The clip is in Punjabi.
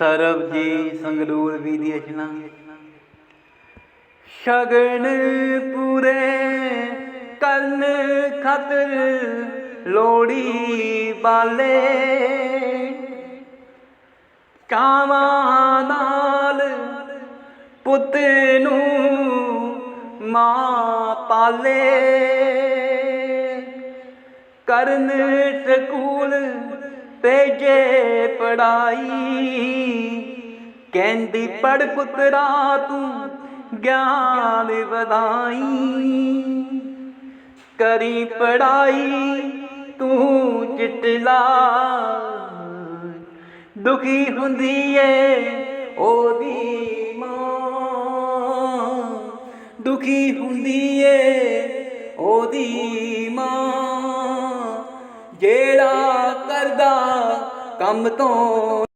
ਸਰਬ ਜੀ ਸੰਗਰੂਰ ਵੀ ਦੀ ਅਚਨਾ ਸ਼ਗਨ ਪੂਰੇ ਕਰਨ ਖਤਰ ਲੋੜੀ ਬਾਲੇ। ਕਾਵਾਂ ਨਾਲ ਪੁੱਤ ਨੂੰ ਮਾਂ ਪਾਲੇ। ਕਰਨ ਸਕੂਲ ਭੇਜੇ ਪੜਾਈ। ਕਹਿੰਦੀ ਪੜ ਪੁੱਤਰਾ ਤੂੰ ਗਿਆਨ ਵਧਾਈ। ਕਰੀ ਪੜਾਈ ਤੂੰ ਚਿਤਲਾ ਦੁਖੀ ਹੁੰਦੀ ਏ ਉਹਦੀ ਮਾਂ। ਦੁਖੀ ਹੁੰਦੀ ਏ ਉਹਦੀ ਮਾਂ। ਜਿਹੜਾ ਕੰਮ ਤੋਂ